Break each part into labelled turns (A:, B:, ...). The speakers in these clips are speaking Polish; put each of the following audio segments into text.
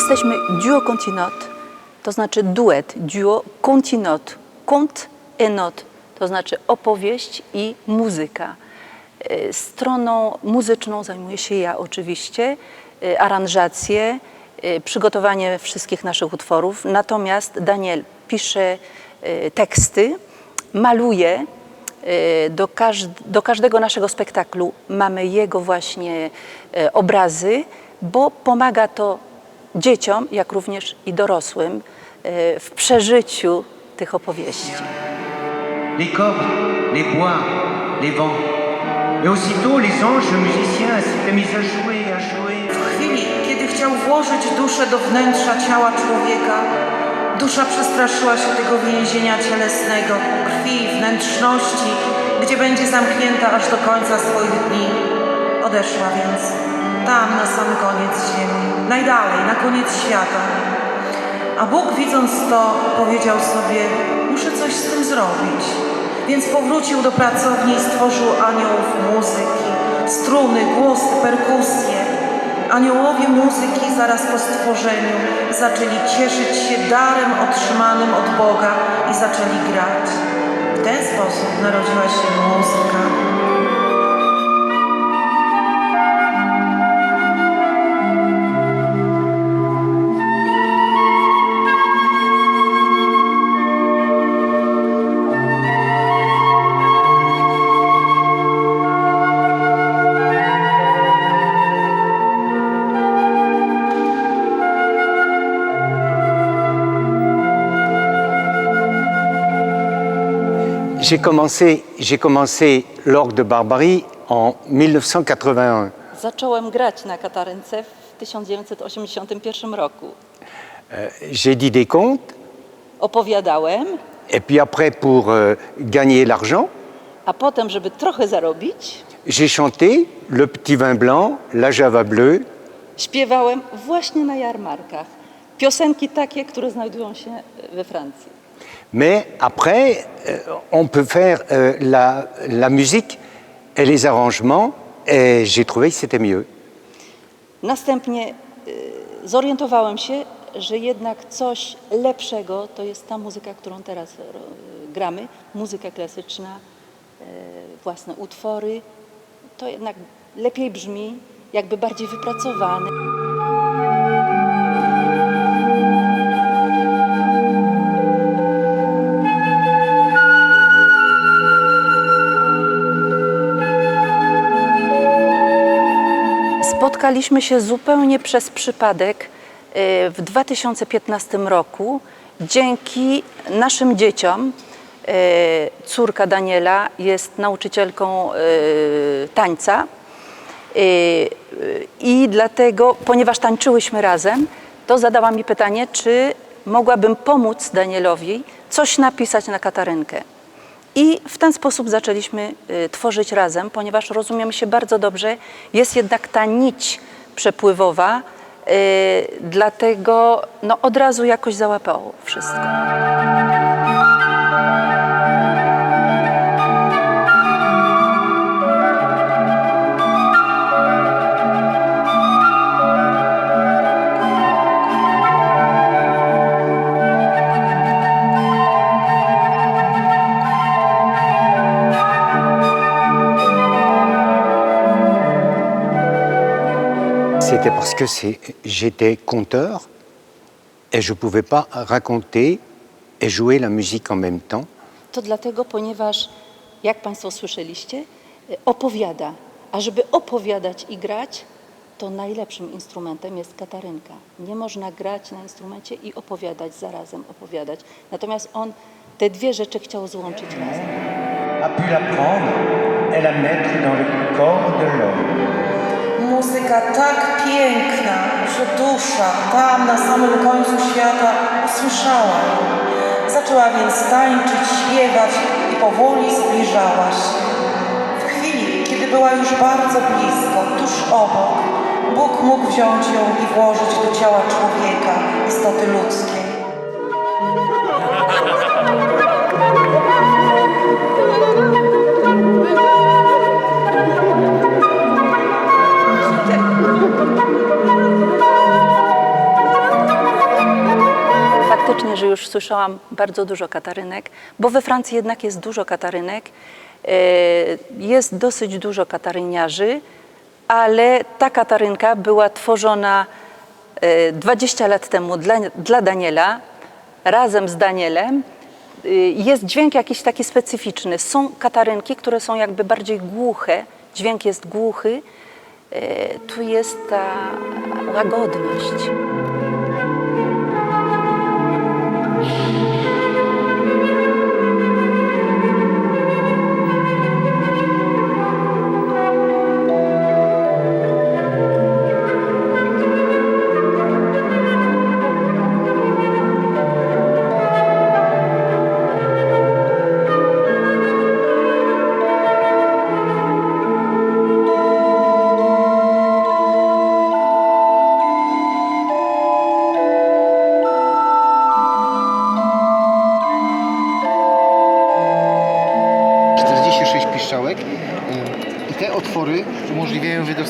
A: Jesteśmy duo continot, to znaczy duet, duo continot, cont et to znaczy opowieść i muzyka. E, Stroną muzyczną zajmuję się ja oczywiście, e, aranżacje, e, przygotowanie wszystkich naszych utworów. Natomiast Daniel pisze teksty, maluje. Do, każd- do każdego naszego spektaklu mamy jego właśnie obrazy, bo pomaga to dzieciom, jak również i dorosłym e, w przeżyciu tych opowieści.
B: les cordes, les bois, les vents. Et aussitôt les anges musiciens s'étaient mis à jouer, à jouer.
C: W chwili, kiedy chciał włożyć duszę do wnętrza ciała człowieka, dusza przestraszyła się tego więzienia cielesnego, krwi, wnętrzności, gdzie będzie zamknięta aż do końca swoich dni. Odeszła więc tam, na sam koniec ziemi, najdalej, na koniec świata. A Bóg widząc to, powiedział sobie, muszę coś z tym zrobić. Więc powrócił do pracowni i stworzył aniołów muzyki, struny, głosy, perkusje. Aniołowie muzyki zaraz po stworzeniu zaczęli cieszyć się darem otrzymanym od Boga i zaczęli grać. W ten sposób narodziła się muzyka.
D: J'ai commencé, j'ai commencé l'orgue de Barbarie en 1981.
A: Zacząłem grać na katarynce w 1981 roku.
D: J'ai dit des contes,
A: Opowiadałem,
D: et puis après, pour euh, gagner l'argent,
A: a potem, żeby trochę zarobić,
D: j'ai chanté Le Petit Vin Blanc, La Java Bleue,
A: śpiewałem właśnie na jarmarkach. Piosenki takie, które znajdują się we Francji.
D: Mais après, euh, on peut faire euh, la, la musique et les arrangements, et j'ai trouvé que c'était mieux.
A: Następnie y, zorientowałem się, że jednak coś lepszego to jest ta muzyka, którą teraz ro- gramy, muzyka klasyczna, y, własne utwory. To jednak lepiej brzmi, jakby bardziej wypracowane. Spotkaliśmy się zupełnie przez przypadek y, w 2015 roku. Dzięki naszym dzieciom y, córka Daniela jest nauczycielką y, tańca i dlatego, ponieważ tańczyłyśmy razem, to zadała mi pytanie, czy mogłabym pomóc Danielowi coś napisać na katarynkę. I w ten sposób zaczęliśmy y, tworzyć razem, ponieważ rozumiemy się bardzo dobrze. Jest jednak ta nić przepływowa, y, dlatego no, od razu jakoś załapało wszystko.
D: C'était parce que j'étais conteur et je ne pouvais pas raconter et jouer la musique en même temps.
A: To dlatego, ponieważ, jak Państwo słyszeliście, opowiada. A żeby opowiadać i grać, to najlepszym instrumentem jest katarynka. Nie można grać na instrumencie i opowiadać zarazem, opowiadać. Natomiast on te dwie rzeczy chciał złączyć razem.
B: A pu la prendre et la mettre dans le corps de l'homme.
C: Muzyka tak piękna, że dusza tam na samym końcu świata usłyszała ją. Zaczęła więc tańczyć, śpiewać i powoli zbliżała się. W chwili, kiedy była już bardzo blisko, tuż obok, Bóg mógł wziąć ją i włożyć do ciała człowieka, istoty ludzkiej.
A: Słyszałam bardzo dużo katarynek, bo we Francji jednak jest dużo katarynek, e, jest dosyć dużo kataryniarzy, ale ta katarynka była tworzona e, 20 lat temu dla, dla Daniela, razem z Danielem. Y, Jest dźwięk jakiś taki specyficzny. Są katarynki, które są jakby bardziej głuche, dźwięk jest głuchy, e, tu jest ta łagodność.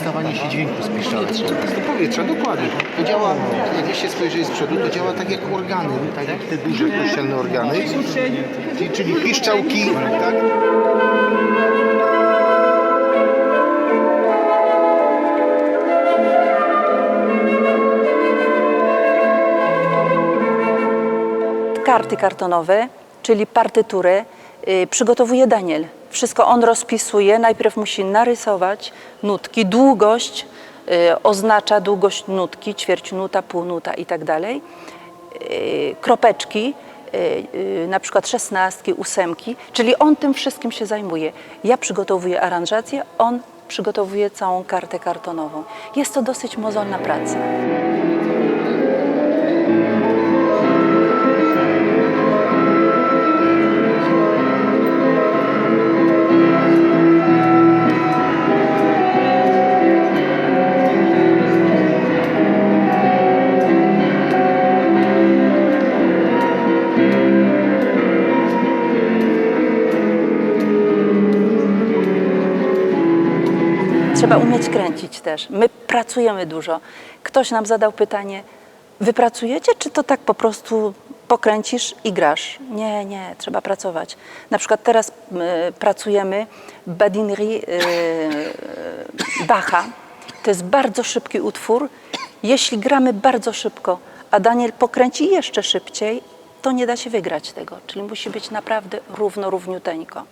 E: Wydostawanie się dźwięku z piszczałek. Z powietrza, dokładnie. To działa, jakbyście spojrzeli z przodu, to działa tak jak organy, tak jak te duże kościelne organy, czyli, czyli piszczałki, tak?
A: Karty kartonowe, czyli partyturę, y, przygotowuje Daniel. Wszystko on rozpisuje. Najpierw musi narysować nutki, długość y, oznacza długość nutki, ćwierć nuta, pół nuta i tak dalej. Y, Kropeczki, y, na przykład szesnastki, ósemki, czyli on tym wszystkim się zajmuje. Ja przygotowuję aranżację, on przygotowuje całą kartę kartonową. Jest to dosyć mozolna praca. Trzeba umieć kręcić też. My pracujemy dużo. Ktoś nam zadał pytanie, wy pracujecie, czy to tak po prostu pokręcisz i grasz? Nie, nie, trzeba pracować. Na przykład teraz y, pracujemy Badinerie y, Bacha. To jest bardzo szybki utwór. Jeśli gramy bardzo szybko, a Daniel pokręci jeszcze szybciej, to nie da się wygrać tego. Czyli musi być naprawdę równo, równiuteńko.